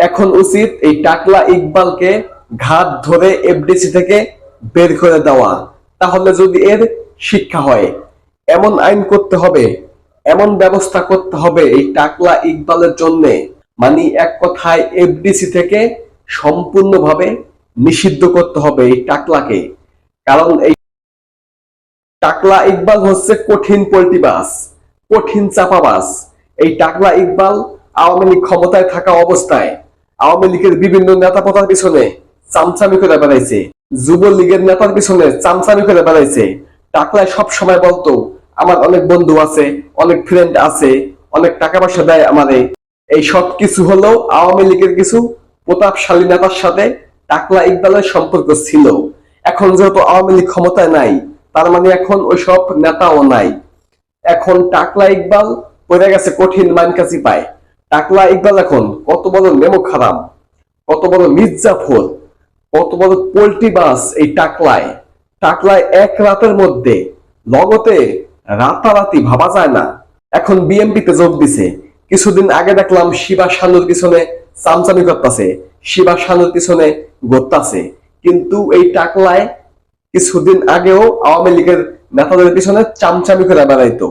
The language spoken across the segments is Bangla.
এখন উচিত এই টাকলা ইকবালকে ঘাট ধরে এফডিসি থেকে বের করে দেওয়া। তাহলে যদি এর শিক্ষা হয়, এমন আইন করতে হবে, এমন ব্যবস্থা করতে হবে এই টাকলা ইকবালের জন্য। মানে এক কথায় এফডিসি থেকে সম্পূর্ণভাবে নিষিদ্ধ করতে হবে এই টাকলাকে। কারণ এই টাকলা ইকবাল হচ্ছে কঠিন পল্টিবাস কঠিন চাপাবাস। এই টাকলা ইকবাল আওয়ামী লীগ ক্ষমতায় থাকা অবস্থায় আওয়ামী লীগের বিভিন্ন নেতা পতার পিছনে চামচামি করে বেড়াইছে। যুবলীগের নেতার পিছনে চামচামি করে বেড়াইছে। টাকলায় সব সময় বলতো, আমার অনেক বন্ধু আছে, অনেক ফ্রেন্ড আছে, অনেক টাকা পয়সা দেয় আমারে। এই সব কিছু হলো আওয়ামী লীগের কিছু প্রতাপশালী নেতার সাথে টাকলা ইকবালের সম্পর্ক ছিল। এখন যেহেতু আওয়ামী লীগ ক্ষমতায় নাই, তার মানে এখন ওই সব নেতাও নাই। এখন টাকলা ইকবাল পড়ে গেছে কঠিন মানকাচি পায়। টাকলা ইকবাল এখন কত বড় নেমো খারাম কত বড় মির্জাফর কত বড় পোল্ট্রি বাস এই টাকলায়। টাকলায় এক রাতের মধ্যে, লগতে রাতারাতি ভাবা যায় না। এখন বিএমপিতে যোগ দিছে। কিছুদিন আগে দেখলাম শিবা শানুর পিছনে চামচামি করতেছে, শিবা শানুর পিছনে গড়তাছে কিন্তু এই টাকলায় কিছুদিন আগেও আওয়ামী লীগের নেতাদের পিছনে চামচামি করে বেড়াইতো।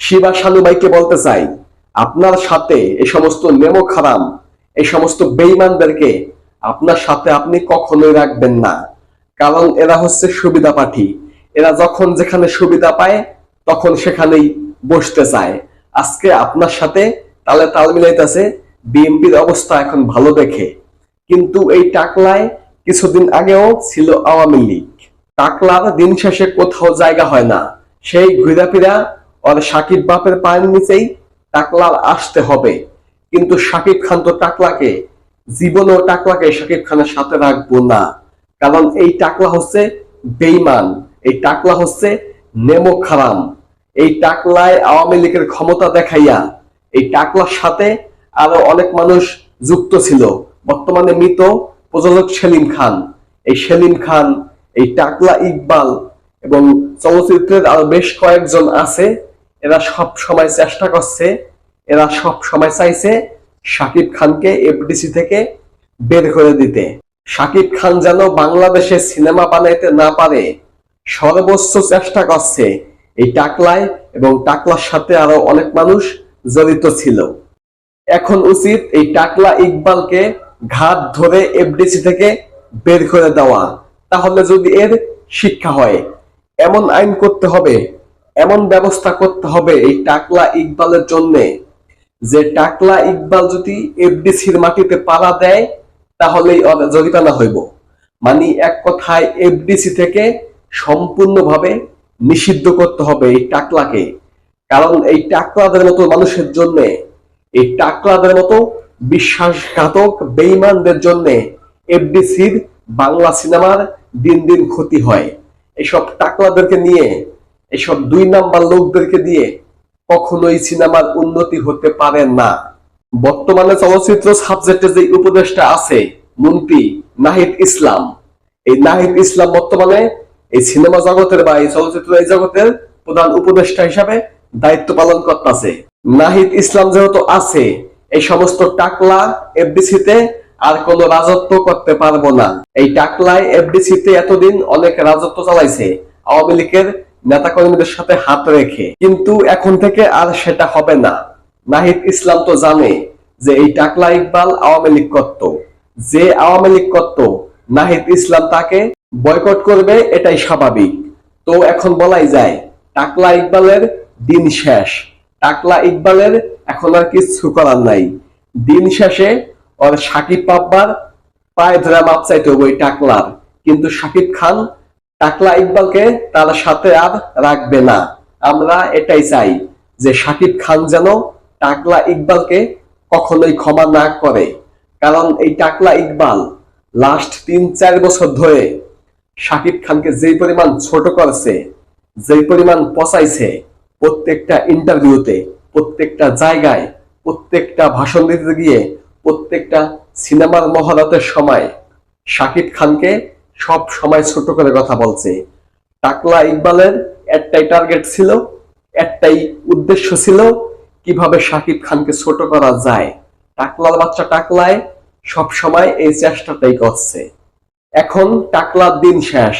শিবা শানু ভাইকে বলতে চাই আপনার সাথে এই সমস্ত নেমো খারাম এই সমস্ত বেইমানদেরকে আপনার সাথে আপনি কখনোই রাখবেন না। কারণ এরা হচ্ছে সুবিধা পাঠী। এরা যখন যেখানে সুবিধা পায়, তখন সেখানেই বসতে চায়। আজকে আপনার সাথে তালে তাল মিলাইতেছে বিএনপির অবস্থা এখন ভালো দেখে। কিন্তু এই টাকলায় কিছুদিন আগেও ছিল আওয়ামী লীগ। টাকলার দিন শেষে কোথাও জায়গা হয় না। সেই ঘুরা ফিরা ওর সাকিব বাপের পায়ের নিচেই টাকলার আসতে হবে। কিন্তু সাকিব খান তো টাকলাকে, জীবনেও টাকলাকে সাকিব খানের সাথে রাখব না। কারণ এই টাকলা হচ্ছে বেইমান এই টাকলা হচ্ছে নেমো খারাম। এই টাকলায় আওয়ামী লীগের ক্ষমতা দেখাইয়া, এই টাকলার সাথে আরও অনেক মানুষ যুক্ত ছিল। বর্তমানে মৃত প্রযোজক সেলিম খান। এই সেলিম খান, এই টাকলা ইকবাল এবং চলচ্চিত্রের আরও বেশ কয়েকজন আছে। এরা সব সময় চেষ্টা করছে, এরা সব সময় চাইছে শাকিব খানকে এফডিসি থেকে বের করে দিতে। শাকিব খান যেন বাংলাদেশে সিনেমা বানাইতে না পারে, সর্বোচ্চ চেষ্টা করছে এই টাকলায় এবং টাকলার সাথে আরও অনেক মানুষ জড়িত ছিল। এখন উচিত এই টাকলা ইকবালকে ঘাট ধরে এফডিসি থেকে বের করে দেওয়া। তাহলে যদি এর শিক্ষা হয়, এমন আইন করতে হবে এমন ব্যবস্থা করতে হবে এই টাকলা ইকবালের জন্য যে টাকলা ইকবাল যদি এফডিসির মাটিতে পালা দেয়, তাহলেই ওর জরিমানা হইব। মানে এক কথায় এফডিসি থেকে সম্পূর্ণভাবে নিষিদ্ধ করতে হবে এই টাকলাকে। কারণ এই টাকলাদের মতো মানুষের জন্য, এই টাকলাদের মতো বিশ্বাসঘাতক বেইমানদের জন্য এফডিসির বাংলা সিনেমার দিন দিন ক্ষতি হয়। এসব টাকলাদেরকে নিয়ে এসব দুই নাম্বার লোকদেরকে দিয়ে কখনোই সিনেমার উন্নতি হতে পারে না। বর্তমানে চলচ্চিত্র সাবজেক্টে যে উপদেশটা আছে মন্ত্রী নাহিদ ইসলাম, এই নাহিদ ইসলাম বর্তমানে এই সিনেমা জগতের বা এই চলচ্চিত্র এই জগতের প্রধান উপদেষ্টা হিসাবে দায়িত্ব পালন করতেছে। নাহিদ ইসলাম যেহেতু আছে, এই সমস্ত টাকলা এফডিসিতে আর কোনো রাজত্ব করতে পারব না। এই টাকলায় এফডিসিতে এতদিন অনেক রাজত্ব চালাইছে, আওয়ামী লীগের নেতা কর্মীদের সাথে হাত রেখে। কিন্তু এখন থেকে আর সেটা হবে না। নাহিদ ইসলাম তো জানে যে এই টাকলা ইকবাল আওয়ামী লীগ করত। যে আওয়ামী লীগ করত, নাহিদ ইসলাম তাকে বয়কট করবে, এটাই স্বাভাবিক। তো এখন বলাই যায়, টাকলা ইকবালের দিন শেষ। টাকলা ইকবালের এখন আর কিছু করার নাই। দিন শেষে ওর সাকিব পাব্বার পায়ে ধরে মাপ চাইতে হবে ওই টাকলার। কিন্তু সাকিব খান টাকলা ইকবালকে তার সাথে আর রাখবে না। আমরা এটাই চাই যে সাকিব খান যেন টাকলা ইকবালকে কখনোই ক্ষমা না করে। কারণ এই টাকলা ইকবাল লাস্ট তিন, চার বছর ধরে সাকিব খানকে যেই পরিমাণ ছোট করেছে, যেই পরিমাণ পচাইছে প্রত্যেকটা ইন্টারভিউতে প্রত্যেকটা জায়গায়, প্রত্যেকটা ভাষণ দিতে গিয়ে, প্রত্যেকটা সিনেমার মহরতের সময় সাকিব খানকে সব সময় ছোট করে কথা বলছে। টাকলা ইকবালের একটাই টার্গেট ছিল, একটাই উদ্দেশ্য ছিল কীভাবে শাকিব খানকে ছোট করা যায়। টাকলার বাচ্চা টাকলায় সব সময় এই চেষ্টাটাই করছে। এখন টাকলার দিন শেষ।